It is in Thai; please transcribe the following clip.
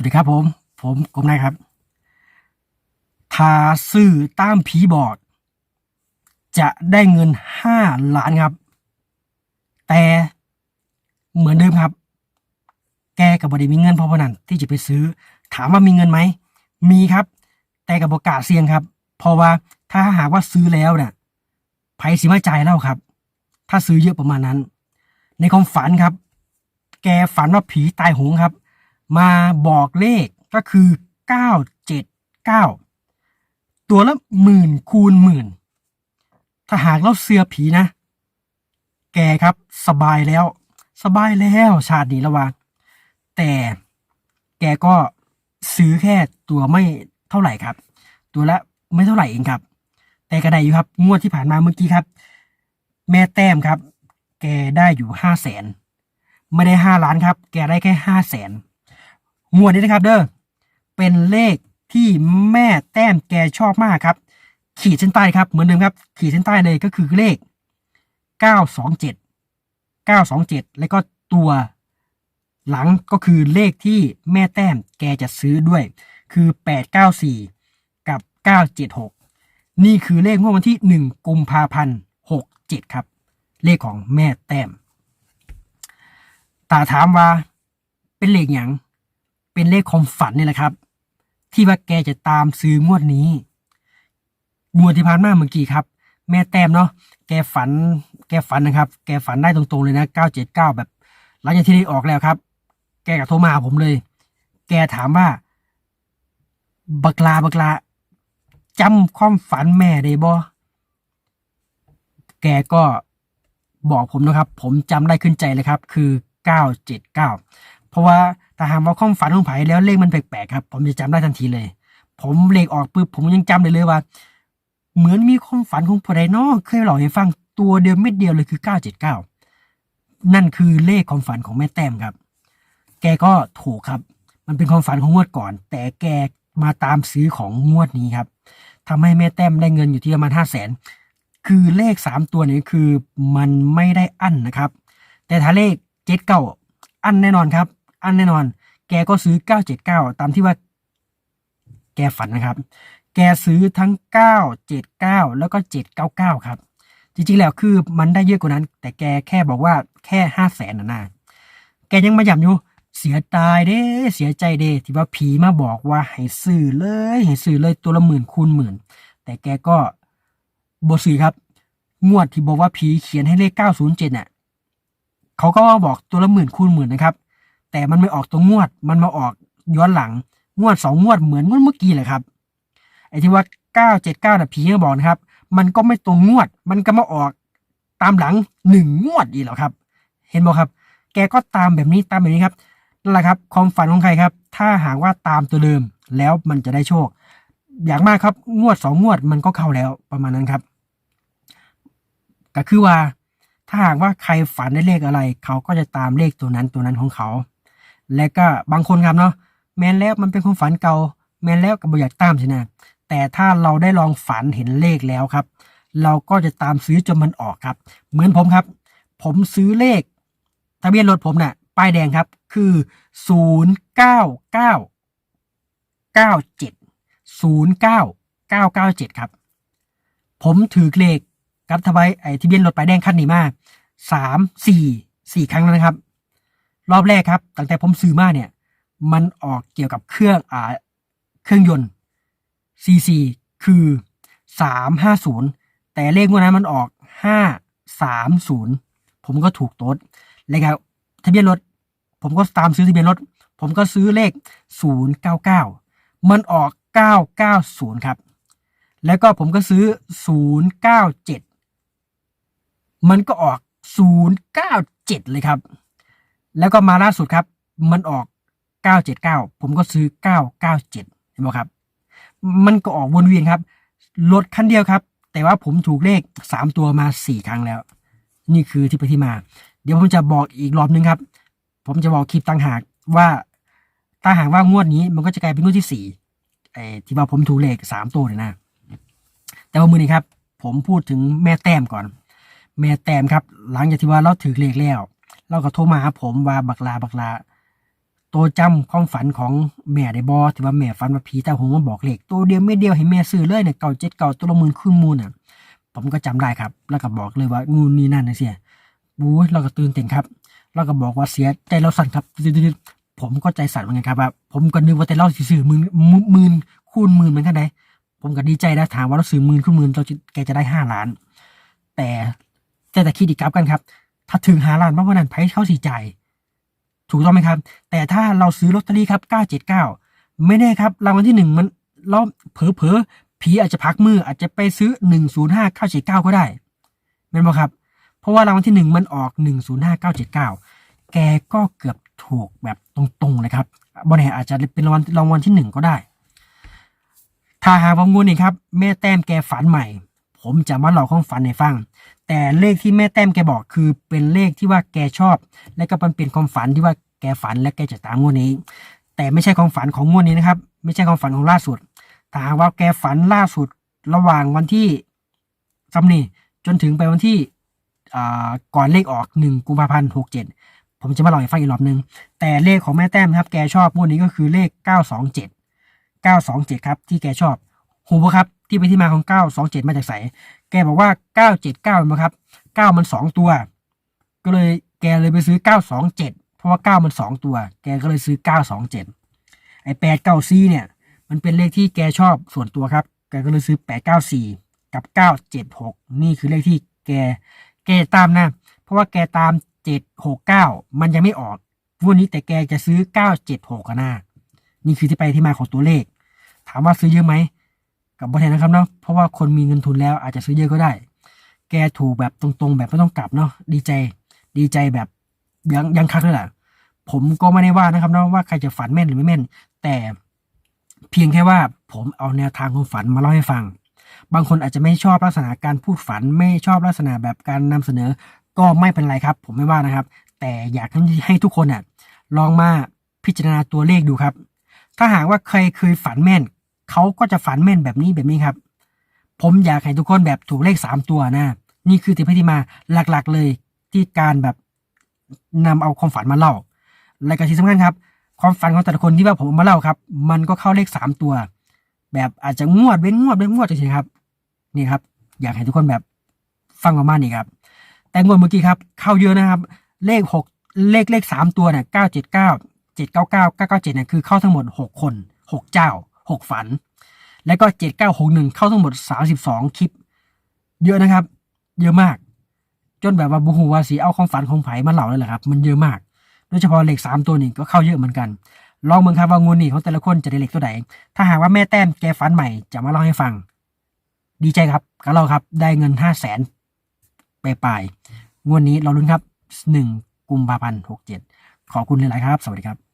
วัสดีครับผม ผมกรมนายครับถ้าซื้อตามผีบอกจะได้เงินห้าล้านครับ แต่เหมือนเดิมครับ แกกับบไดีมีเงินพอพนันที่จะไปซื้อ ถามว่ามีเงินไหม มีครับ แต่กับบกล้าเสี่ยงครับ เพราะว่าถ้าหากว่าซื้อแล้วเนี่ยไผสิมาจ่ายเล่าครับ ถ้าซื้อเยอะประมาณนั้น ในความฝันครับ แกฝันว่าผีตายโหงครับ มาบอกเลขก็คือ 979 ตัวละหมื่นคูณหมื่น ถ้าหากเราเสือผีนะ แกครับสบายแล้ว สบายแล้วชาตินี้ล้ววะแต่แกก็ซื้อแค่ตัวไม่เท่าไหร่ครับ ตัวละไม่เท่าไหร่เองครับ แต่กระไดอยู่ครับ งวดที่ผ่านมาเมื่อกี้ครับ แม่แต้มครับ แกได้อยู่ห้าแสนไม่ได้ห้าล้านครับ แกได้แค่ห้าแสน งวดนี้นะครับเด้อเป็นเลขที่แม่แต้มแกชอบมากครับ ขีดเส้นใต้ครับเหมือนเดิมครับ ขีดเส้นใต้เลยก็คือเลข 927 927 แล้วก็ตัวหลังก็คือเลขที่แม่แต้มแกจะซื้อด้วย คือ 894 กับ 976 นี่คือเลขงวดวันที่ 1 กุมภาพันธ์ 67 ครับ เลขของแม่แต้มตาถามว่าเป็นเลขอย่าง เป็นเลขความฝันนี่แหละครับ ที่ว่าแกจะตามซื้องวดนี้งวดที่ผ่านมาเมื่อกี้ครับ แม่แต้มเนาะแกฝัน แกฝันนะครับ แกฝันได้ตรงๆเลยนะเก้าเจ็ดเก้าแบบ หลังจากที่ได้ออกแล้วครับ แกกับโทรมาหาผมเลย แกถามว่า บักลาบักลาจำความฝันแม่ได้บ่แกก็บอกผมนะครับ ผมจำได้ขึ้นใจเลยครับ คือเก้าเจ็ดเก้าเพราะว่า ถ้าหากว่าความฝันของไผ่แล้วเลขมันแปลกๆครับ ผมจะจำได้ทันทีเลย ผมเลขออกปุ๊บผมยังจำเลยเลยว่า เหมือนมีความฝันของผู้ใดเนอกเคยเล่าให้ฟังตัวเดียวเม็ดเดียวเลยคือเก้าเจ็ดเก้านั่นคือเลขความฝันของแม่แต้มครับ แกก็ถูกครับ มันเป็นความฝันของงวดก่อน แต่แกมาตามซื้อของงวดนี้ครับทำให้แม่แต้มได้เงินอยู่ที่ประมาณห้าแสนคือเลขสามตัวนี้คือมันไม่ได้อั้นนะครับ แต่ถ้าเลขเจ็ดเก้าอั้นแน่นอนครับ อันแน่นอน แกก็ซื้อเก้าเจ็ดเก้าตามที่ว่า แกฝันนะครับ แกซื้อทั้งเก้าเจ็ดเก้าแล้วก็เจ็ดเก้าเก้าครับ จริงๆ แล้วคือมันได้เยอะกว่านั้น แต่แกแค่บอกว่าแค่ห้าแสนนะนะแกยังมาย้ำอยู่เสียตายเด้ เสียใจเด้ ที่ว่าผีมาบอกว่าให้ซื้อเลย ให้ซื้อเลยตัวละหมื่นคูณหมื่น แต่แกก็บซื้อครับ งวดที่บอกว่าผีเขียนให้เลขเก้าศูนย์เจ็ดน่ะเขาก็บอกตัวละหมื่นคูณหมื่นนะครับ แต่มันไม่ออกตัวงวด มันมาออกย้อนหลัง งวดสองงวดเหมือนงวดเมื่อกี้เลยครับ ไอ้ที่ว่าเก้าเจ็ดเก้าน่ะผีก็บอกนะครับ มันก็ไม่ตรงงวด มันก็มาออกตามหลังหนึ่งงวดอีกแล้วครับ เห็นบอกครับ แกก็ตามแบบนี้ตามแบบนี้ครับนั่นแหละครับ ความฝันของใครครับ ถ้าหากว่าตามตัวเดิมแล้วมันจะได้โชค อย่างมากครับ งวดสองงวดมันก็เข้าแล้วประมาณนั้นครับ ก็คือว่าถ้าหากว่าใครฝันได้เลขอะไร เขาก็จะตามเลขตัวนั้นตัวนั้นของเขา และก็บางคนครับเนาะแม้นแล้วมันเป็นความฝันเก่า แม้นแล้วก็บ่อยากตามใช่ไหมแต่ถ้าเราได้ลองฝันเห็นเลขแล้วครับ เราก็จะตามซื้อจนมันออกครับ เหมือนผมครับ ผมซื้อเลข ทะเบียนรถผมน่ะป้ายแดงครับคือศูนย์เก้าเก้าเก้าเจ็ดศูนย์เก้าเก้าเก้าเจ็ดครับ ผมถือเลขกับทะเบียนไอ้ทะเบียนรถป้ายแดงคันนี้มาสามสี่สี่ครั้งแล้วนะครับ รอบแรกครับตั้งแต่ผมซื้อมาเนี่ย มันออกเกี่ยวกับเครื่องอ่าเครื่องยนต์ CC คือสามห้าศูนย์แต่เลขงวดนั้นมันออกห้าสามศูนย์ผมก็ถูกโต๊ดแล้วก็ทะเบียนรถ ผมก็ตามซื้อทะเบียนรถ ผมก็ซื้อเลขศูนย์เก้าเก้ามันออกเก้าเก้าศูนย์ครับ แล้วก็ผมก็ซื้อศูนย์เก้าเจ็ดมันก็ออกศูนย์เก้าเจ็ดเลยครับ แล้วก็มาล่าสุดครับ มันออก 979 ผมก็ซื้อ 997 เห็นไหมครับ มันก็ออกวนเวียนครับรถคันเดียวครับ แต่ว่าผมถูกเลข 3 ตัวมา 4 ครั้งแล้ว นี่คือที่ไปที่มา เดี๋ยวผมจะบอกอีกรอบนึงครับ ผมจะบอกคลิปต่างหากว่าถ้าหากว่างวดนี้มันก็จะกลายเป็นงวดที่4ไอ้ที่ว่าผมถูกเลข3ตัวเลยนะ แต่ว่ามือนี้ครับ ผมพูดถึงแม่แต้มก่อน แม่แต้มครับ หลังจากที่ว่าเราถือเลขแล้ว เราก็โทรมาหาผมว่าบักลาบักลาตัวจำความฝันของแม่ได้บอที่ว่าแม่ฝันว่าผีตาหงมาบอกเลขตัวเดียวไม่เดียวให้แม่ซื้อเลยเนี่ยเก่าเจ็ดเก่าตัวละหมื่นขึ้นมูลน่ะ ผมก็จำได้ครับ แล้วก็บอกเลยว่างูนี่นั่นนะเสียบู๊เราก็ตื่นเต้นครับแล้วก็บอกว่าเสียใจเราสั่นครับดืดๆๆผมก็ใจสั่นเหมือนกันครับว่าผมก็นึกว่าแต่เราสิซื้อหมื่นหมื่นคูณหมื่นเหมือนกันไดผมก็ดีใจนะถามว่าเราซื้อหมื่นคูณหมื่นเราจะแกจะได้ห้าล้าน แต่แต่แต่คิดอีกกลับกันครับ ถ้าถึงหาล้านเพราะวันนั้นไพ่เข้าสี่จ่ายถูกต้องไหมครับ แต่ถ้าเราซื้อลอตเตอรี่ครับเก้าเจ็ดเก้าไม่แน่ครับรางวัลที่หนึ่งมันเราเผลอเผลอผีอาจจะพักมืออาจจะไปซื้อหนึ่งศูนย์ห้าเก้าเจ็ดเก้าก็ได้เป็นบ่ครับ เพราะว่ารางวัลที่หนึ่งมันออกหนึ่งศูนย์ห้าเก้าเจ็ดเก้าแกก็เกือบถูกแบบตรงๆเลยครับบอลแห่อาจจะเป็นรางวัลรางวัลที่หนึ่งก็ได้ ถ้าหาว่างวดนี้ครับ แม่แต้มแกฝันใหม่ ผมจะมาเล่าความฝันให้ฟัง แต่เลขที่แม่แต้มแกบอกคือเป็นเลขที่ว่าแกชอบ และก็มันเป็นความฝันที่ว่าแกฝันและแกจะตามงวดนี้ แต่ไม่ใช่ความฝันของงวดนี้นะครับ ไม่ใช่ความฝันของล่าสุดถ้าหากว่าแกฝันล่าสุดระหว่างวันที่ซัมนี่จนถึงไปวันที่ก่อนเลขออกหนึ่งกุมภาพันธ์หกเจ็ดผมจะมาล่าให้ฟังอีกรอบหนึ่งแต่เลขของแม่แต้มครับ แกชอบงวดนี้ก็คือเลขเก้าสองเจ็ดเก้าสองเจ็ดครับ ที่แกชอบ หูครับ ที่ไปที่มาของเก้าสองเจ็ดมาจากไหนแกบอกว่าเก้าเจ็ดเก้ามาครับเก้ามันสองตัว ก็เลยแกเลยไปซื้อเก้าสองเจ็ดเพราะว่าเก้ามันสองตัว แกก็เลยซื้อเก้าสองเจ็ดไอ้แปดเก้าซีเนี่ย มันเป็นเลขที่แกชอบส่วนตัวครับ แกก็เลยซื้อแปดเก้าสี่กับเก้าเจ็ดหกนี่คือเลขที่แก แกตามนะ เพราะว่าแกตามเจ็ดหกเก้ามันยังไม่ออกวันนี้แต่แกจะซื้อเก้าเจ็ดหกนะนี่คือที่ไปที่มาของตัวเลข ถามว่าซื้อเยอะไหม กับบอแทนนะครับเนาะเพราะว่าคนมีเงินทุนแล้วอาจจะซื้อเยอะก็ได้ แกถูกแบบตรงๆ แบบไม่ต้องกลับเนาะดีใจ ดีใจแบบยังยังคักเลยแหละผมก็ไม่ได้ว่านะครับเนาะว่าใครจะฝันแม่นหรือไม่แม่น แต่เพียงแค่ว่าผมเอาแนวทางของฝันมาเล่าให้ฟัง บางคนอาจจะไม่ชอบลักษณะการพูดฝันไม่ชอบลักษณะแบบการนำเสนอ ก็ไม่เป็นไรครับ ผมไม่ว่านะครับ แต่อยากให้ทุกคนน่ะลองมาพิจารณาตัวเลขดูครับ ถ้าหากว่าใครเคยฝันแม่น เขาก็จะฝันแม่นแบบนี้แบบนี้ครับ ผมอยากให้ทุกคนแบบถูกเลขสามตัวนะ นี่คือที่พิธีมาหลักๆเลยที่การแบบนำเอาความฝันมาเล่า และก็ที่สำคัญครับ ความฝันของแต่ละคนที่ว่าผมมาเล่าครับ มันก็เข้าเลขสามตัว แบบอาจจะงวดเว้นงวดเว้นงวดเฉยๆครับ นี่ครับ อยากให้ทุกคนแบบฟังประมาณนี้ครับ แต่งวดเมื่อกี้ครับ เข้าเยอะนะครับ เลขหกเลขเลขสามตัวเนี่ยเก้าเจ็ดเก้าเจ็ดเก้าเก้าเก้าเก้าเจ็ดเนี่ยคือเข้าทั้งหมดหกคนหกเจ้า หกฝัน แล้วก็เจ็ดเข้าทั้งหมดสามสิบสองคลิป เยอะนะครับ เยอะมาก จนแบบว่าบูฮูวาสีเอาความฝันของไผ่มาเล่าเลยแหละครับ มันเยอะมาก โดยเฉพาะเหลขสามตัวนี่ก็เข้าเยอะเหมือนกัน ลองเมืองครับว่างวดนี้ของแต่ละคนจะได้เหลขตัวไหน ถ้าหากว่าแม่แต้มแกฝันใหม่จะมาเล่าให้ฟัง ดีใจครับกับเราครับ ได้เงินห้าแสนไปปลายๆงวดนี้เราลุ้นครับหนึ่งกุมภาพันธ์หกเจ็ดขอบคุณหลาย ๆ ครับ สวัสดีครับ